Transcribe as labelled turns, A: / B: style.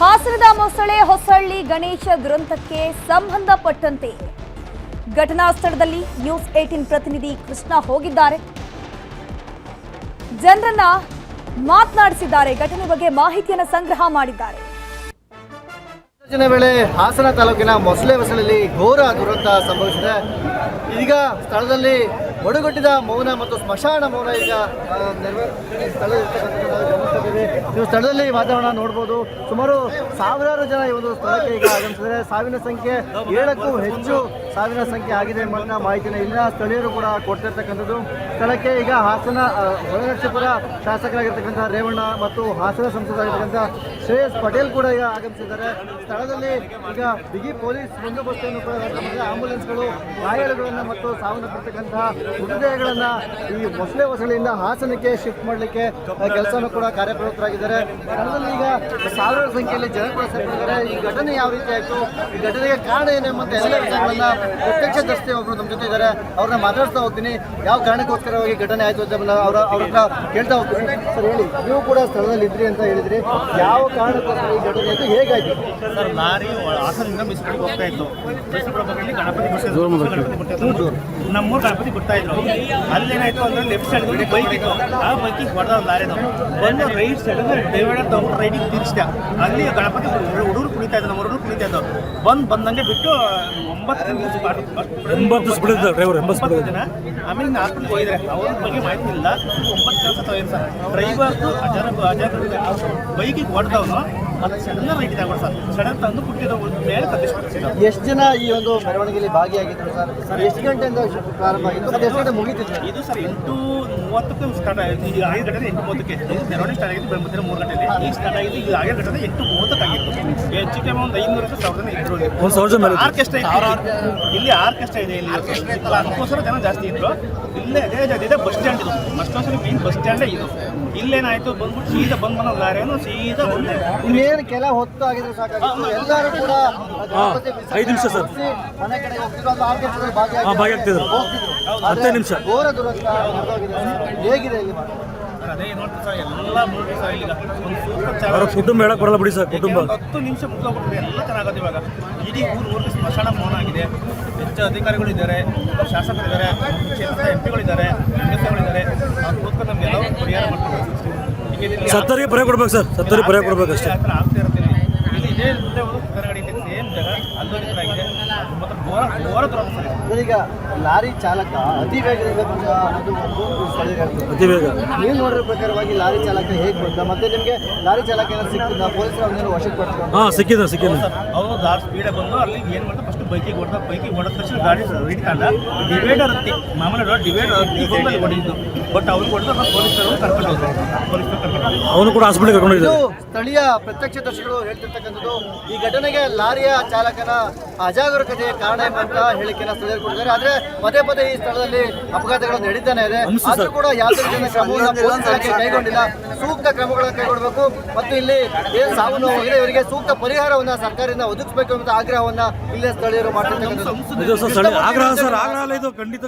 A: ಹಾಸನದ ಮೊಸಳೆ ಹೊಸಳ್ಳಿ ಗಣೇಶ ದುರಂತಕ್ಕೆ ಸಂಬಂಧಪಟ್ಟಂತೆ ಘಟನಾ ಸ್ಥಳದಲ್ಲಿ ನ್ಯೂಸ್ ಏಟೀನ್ ಪ್ರತಿನಿಧಿ ಕೃಷ್ಣ ಹೋಗಿದ್ದಾರೆ. ಜನರನ್ನ ಮಾತನಾಡಿಸಿದ್ದಾರೆ ಘಟನೆ ಬಗ್ಗೆ ಮಾಹಿತಿಯನ್ನು ಸಂಗ್ರಹ ಮಾಡಿದ್ದಾರೆ.
B: ಜನ ವೇಳೆ ಹಾಸನ ತಾಲೂಕಿನ ಮೊಸಳೆ ಹೊಸಳಲ್ಲಿ ಘೋರ ದುರಂತ ಸಂಭವಿಸಿದೆ. ಈಗ ಸ್ಥಳದಲ್ಲಿ ಒಡಗಟ್ಟಿದ ಮೌನ ಮತ್ತು ಸ್ಮಶಾನ ಮೌನ ಈಗ ಆ, ಸ್ಥಳದಲ್ಲಿರ್ತಕ್ಕಂಥದ್ದನ್ನ ನಾವು ಸ್ಥಳದಲ್ಲಿ ವಾತಾವರಣ ನೋಡ್ಬೋದು. ಸುಮಾರು ಸಾವಿರಾರು ಜನ ಈ ಒಂದು ಸ್ಥಳಕ್ಕೆ ಈಗ ಆಗಮಿಸಿದರೆ ಸಾವಿನ ಸಂಖ್ಯೆ ಏಳಕ್ಕೂ ಹೆಚ್ಚು ಸಾವಿನ ಸಂಖ್ಯೆ ಆಗಿದೆ ಎಂಬ ಮಾಹಿತಿನ ಇಲ್ಲಿನ ಸ್ಥಳೀಯರು ಕೂಡ ಕೊಡ್ತಿರ್ತಕ್ಕಂಥದ್ದು. ಸ್ಥಳಕ್ಕೆ ಈಗ ಹಾಸನ ಹೊರಲಕ್ಷಪುರ ಶಾಸಕರಾಗಿರ್ತಕ್ಕಂಥ ರೇವಣ್ಣ ಮತ್ತು ಹಾಸನ ಸಂಸದರಾಗಿರ್ತಕ್ಕಂಥ ಶ್ರೇಯಸ್ ಪಟೇಲ್ ಕೂಡ ಈಗ ಆಗಮಿಸಿದ್ದಾರೆ. ಸ್ಥಳದಲ್ಲಿ ಈಗ ಬಿಗಿ ಪೊಲೀಸ್ ಬಂದೋಬಸ್ತನ್ನು ಕೂಡ. ಆಂಬುಲೆನ್ಸ್ಗಳು, ಗಾಯಾಳುಗಳನ್ನು ಮತ್ತು ಸಾವನ್ನಪ್ಪಿರ್ತಕ್ಕಂತಹ ಮೃತದೇಹಗಳನ್ನು ಈ ಮೊಸಳೆ ಹೊಸಳಿಯಿಂದ ಹಾಸನಕ್ಕೆ ಶಿಫ್ಟ್ ಮಾಡಲಿಕ್ಕೆ ಕೆಲಸವನ್ನು ಕೂಡ ಕಾರ್ಯಪ್ರವೃತ್ತರಾಗಿದ್ದಾರೆ ಸ್ಥಳದಲ್ಲಿ ಈಗ ಸಾವಿರಾರು ಸಂಖ್ಯೆಯಲ್ಲಿ ಜನ ಕೂಡ ಸೇರ್ಕೊಂಡಿದ್ದಾರೆ ಈ ಘಟನೆ ಯಾವ ರೀತಿ ಆಯಿತು? ಈ ಘಟನೆಗೆ ಕಾರಣ ಏನು ಮತ್ತೆ ಎಲ್ಲ ವಿಷಯಗಳನ್ನ ಪ್ರತ್ಯಕ್ಷದರ್ಶಿ ಒಬ್ಬರು ನಮ್ಮ ಜೊತೆ ಇದ್ದಾರೆ. ಅವ್ರನ್ನ ಮಾತಾಡ್ತಾ ಹೋಗ್ತೀನಿ. ಯಾವ ಕಾರಣಕ್ಕೋಸ್ಕರವಾಗಿ ಘಟನೆ ಆಯಿತು ಅಂತ ಅವರ ಅವ್ರ ಹತ್ರ ಕೇಳ್ತಾ ಹೋಗ್ತೀನಿ. ಸರ್ ಹೇಳಿ ನೀವು ಕೂಡ ಸ್ಥಳದಲ್ಲಿ ಇದ್ರಿ ಅಂತ ಹೇಳಿದ್ರಿ. ಯಾವ ಕಾರಣಕ್ಕೋಸ್ಕರ ಈ ಘಟನೆ ಆಯಿತು? ಹೇಗಾಯ್ತು?
C: ಸರ್ ಲಾರಿ ಒಳ- ಹಾಸನದಿಂದ ಮೈಸೂರಿಗೆ ಹೋಗ್ತಾ ಇತ್ತು ಗಣಪತಿ ನಮ್ಮೂರು ಗಣಪತಿ ಬಿಡ್ತಾ ಇದ್ರು ಅಲ್ಲೇನಾಯ್ತು ಅಂದ್ರೆ ಲೆಫ್ಟ್ ಸೈಡ್ ಬೈಕ್ ಇತ್ತು. ಆ ಬೈಕಿಗೆ ಹೊಡೆದ ಲಾರಿದು ಬಂದು ರೈಟ್ ಸೈಡ್ ಡಿವೈಡರ್ ತಗೊಂಡು ರೈಟಿಗೆ ತಿರ್ಸ್ದೆ. ಅಲ್ಲಿ ಗಣಪತಿ ಹುಡುಗರು ಕುಣಿತಾ ಇದ್ದಾರೆ ನಮ್ಮ ಹುಡುಗರು ಕುಣಿತಾ ಇದ್ದವು ಬಂದು ಬಂದಂಗೆ ಬಿಟ್ಟು ಒಂಬತ್ತು
D: ಇದ್ದ ಡ್ರೈವರ್
C: ಒಂಬತ್ತು ಜನ ಆಮೇಲೆ ಹಾಸ್ಪಿಟ್ಲ್ ಹೋಗಿದ್ರೆ ಅವ್ರ ಬಗ್ಗೆ ಮಾಹಿತಿ ಇಲ್ಲ. ಒಂಬತ್ತು ಕೆಲಸ ತಗೋಯಿಲ್ಲ ಸರ್. ಡ್ರೈವರ್ದು ಅಜರ ಅಜರ ಬೈಕಿಗೆ ಹೊಡೆದವನು.
B: ಎಷ್ಟು ಜನ ಈ ಒಂದು ಮೆರವಣಿಗೆಯಲ್ಲಿ ಭಾಗಿಯಾಗಿದ್ರು ಸರ್? ಎಷ್ಟು ಗಂಟೆಯಿಂದ ಪ್ರಾರಂಭ ಆಗಿತ್ತು? ಮತ್ತೆ ಎಷ್ಟು ಗಂಟೆ ಮುಗಿತಿತ್ತು?
C: ಇದು ಸರ್ ಎಂಟು ಮೂವತ್ತಕ್ಕೆ ಸ್ಟಾರ್ಟ್ ಆಯಿತು. ಈಗ ಐದು ಗಂಟೆ ಎಂಟು ಮೂವತ್ತಕ್ಕೆ. ಮೆರವಣಿಗೆ ಸ್ಟಾರ್ಟ್ ಆಗಿತ್ತು ಬೆಂಬತ್ತಿನ ಮೂರು ಗಂಟೆಯಲ್ಲಿ. ಈಗ ಸ್ಟಾರ್ಟ್ ಆಗಿದ್ದು ಈಗ ಗಂಟೆ ಎಂಟು ಮೂವತ್ತಕ್ಕೆ ಆಗಿತ್ತು ಹೆಚ್ಚು ಕಮ್ಮಿ ಒಂದು ಐನೂರು ಸಾವಿರ ಜನ ಇದ್ರು ಇಲ್ಲಿ.
D: ಒಂದು ಸಾವಿರ ಜನ ಮೇಲೆ.
C: ಆರ್ಕೆಸ್ಟ್ರಾ ಇತ್ತು ಇಲ್ಲಿ ಆರ್ಕೆಸ್ಟ್ರಾ ಇದೆ ಇಲ್ಲಿ ಅದಕ್ಕೋಸ್ಕರ ಜನ ಜಾಸ್ತಿ ಇದ್ರು. ಇಲ್ಲೇ ಅದೇ ಇದೆ ಬಸ್ ಸ್ಟ್ಯಾಂಡ್ ಇದು. ಬಸ್ ಸ್ಟಾಂಡ್ ಮೇನ್ ಬಸ್ ಸ್ಟ್ಯಾಂಡೇ ಇದು. ಇಲ್ಲೇನಾಯ್ತು ಬಂದ್ಬಿಟ್ಟು ಸೀದಾ ಬಂದ್ ಬಂದ ಲಾರಿಯನ್ನು ಸೀದಾ ಬಂದೆ
B: ಇನ್ನೇನು ಕೆಲ ಹೊತ್ತು ಆಗಿದ್ರೆ ಸಾಕಾಗಿತ್ತು. ಎಲ್ಲರೂ ಕೂಡ
D: ಐದು ನಿಮಿಷ ಸರ್.
B: ಮನೆ ಕಡೆ ಹೋಗ್ತಿದ್ರು ಅಥವಾ ಆರ್ಕೆಸ್ಟ್ರಾದಲ್ಲಿ ಭಾಗಿಯಾಗಿ
D: ಭಾಗಿಯಾಗ್ತಿದ್ರು. ಹತ್ತೇ ನಿಮಿಷ.
B: ಘೋರ ದುರಂತ ನಡೆದೋಗಿದೆ. ಹೇಗಿದೆ ಇಲ್ಲಿ
C: ಅದೇ ನೋಡ್ತೀವಿ ಸರ್ ಎಲ್ಲ ನೋಡಿ ಸರ್ ಒಂದು ಸೂಪರ್
D: ಅವರ ಕುಟುಂಬ ಹೇಳಕ್ ಬರಲ್ಲ ಬಿಡಿ ಸರ್ ಕುಟುಂಬ.
C: ಹತ್ತು ನಿಮಿಷ ಮುಗ್ದೋಗ್ಬಿಟ್ರೆ ಎಲ್ಲ ಚೆನ್ನಾಗುತ್ತೆ ಇವಾಗ. ಇಡೀ ಊರು ಊರಿಗೆ ಸ್ಮಶಾನ ಮೌನ ಆಗಿದೆ. ಹೆಚ್ಚು ಅಧಿಕಾರಿಗಳಿದ್ದಾರೆ ಶಾಸಕರಿದ್ದಾರೆ ಕ್ಷೇತ್ರದ ಎಂ ಪಿಗಳಿದ್ದಾರೆ ಗಳಿದ್ದಾರೆ ಅವ್ರು ಕೂತ್ಕೊಂಡು ನಮ್ಗೆ ಎಲ್ಲ ಪರಿಹಾರ ಮಾಡ್ತಾರೆ
D: ಸತ್ತರಿಗೆ ಪರ್ಯಾಯ ಕೊಡ್ಬೇಕು ಸರ್ ಸತ್ತರಿಗೆ ಪರ್ಯಾಯ ಕೊಡ್ಬೇಕು ಅಷ್ಟೇ.
B: ಈಗ ಲಾರಿ ಚಾಲಕ ಅತಿ ಅನ್ನೋದು ಒಂದು
D: ಅತಿ ಬೇಗ
B: ನೀವು ನೋಡಿರೋ ಪ್ರಕಾರವಾಗಿ ಲಾರಿ ಚಾಲಕ ಹೇಗೆ ಬಂದ? ಮತ್ತೆ ನಿಮಗೆ ಲಾರಿ ಚಾಲಕ ಏನಾದ್ರು ಸಿಕ್ಕಿದ್ದ? ಪೊಲೀಸರು ಅವನೇನು ವಶಕ್ಕೆ ಕೊಡ್ತಾರೆ
D: ಹಾಂ ಸಿಕ್ಕಿದ ಸಿಕ್ಕಿದ
C: ಅವರು ದಾರ್ ಸ್ಪೀಡ್ ಬಂದು ಅಲ್ಲಿ ಏನು ಮಾಡ್ತಾರೆ ಫಸ್ಟ್ ಬೈಕಿಗೆ ಹೊಡೆದ ಬೈಕಿಗೆ ಹೊಡೆದ ತಕ್ಷಣ ಗಾಡಿ ಹಿಡ್ಕೊಂಡ ಡಿವೈಡರ್ ಹತ್ತಿ. ಮಾಮೂಲಿ ಡಿವೈಡರ್ ಹತ್ತಿ ಅಲ್ಲಿ ಹೊಡೆದಿದ್ದು ಬಟ್ ಅವ್ರು ಹೊಡೆದ ಪೊಲೀಸರು ಕರ್ಕೊಂಡು ಹೋದ್ರು. ಪೊಲೀಸರು ಕರ್ಕೊಂಡು
D: ಅವನು ಕೂಡ ಹಾಸ್ಪಿಟಲ್
B: ಕರ್ಕೊಂಡು
D: ಕರ್ಕೊಂಡಿದ್ದಾರೆ.
B: ಸ್ಥಳೀಯ ಪ್ರತ್ಯಕ್ಷದರ್ಶಿಗಳು ಹೇಳ್ತಿರ್ತಕ್ಕಂಥದ್ದು ಈ ಘಟನೆಗೆ ಲಾರಿಯ ಚಾಲಕನ ಅಜಾಗರೂಕತೆಯ ಕಾರಣ ಎಂಬಂತ ಹೇಳಿಕೆನ ಸ್ಥಳೀಯರು ಕೊಡ್ತಾರೆ ಆದ್ರೆ ಪದೇ ಪದೇ ಈ ಸ್ಥಳದಲ್ಲಿ ಅಪಘಾತಗಳು ನಡೀತಾನೆ ಇದೆ ಆದರೂ ಕೂಡ ಯಾವುದೇ ರೀತಿಯ ಕ್ರಮವನ್ನು ಪೊಲೀಸ್ ಇಲಾಖೆ ಕೈಗೊಂಡಿಲ್ಲ ಸೂಕ್ತ ಕ್ರಮಗಳನ್ನು ಕೈಗೊಳ್ಳಬೇಕು ಮತ್ತು ಇಲ್ಲಿ ಏನು ಸಾವು ನೋವಾಗಿದೆ ಇವರಿಗೆ ಸೂಕ್ತ ಪರಿಹಾರವನ್ನು ಸರ್ಕಾರದಿಂದ ಒದಗಿಸಬೇಕು ಅಂತ ಆಗ್ರಹವನ್ನ ಇಲ್ಲೇ ಸ್ಥಳೀಯರು ಮಾಡ್ತಿರ್ತಕ್ಕಂಥದ್ದು
D: ಇದು ಸರ್ ಸ್ಥಳೀಯ ಆಗ್ರಹ ಸರ್ ಆಗ್ರಹ ಅಲ್ಲ ಇದು ಖಂಡಿತ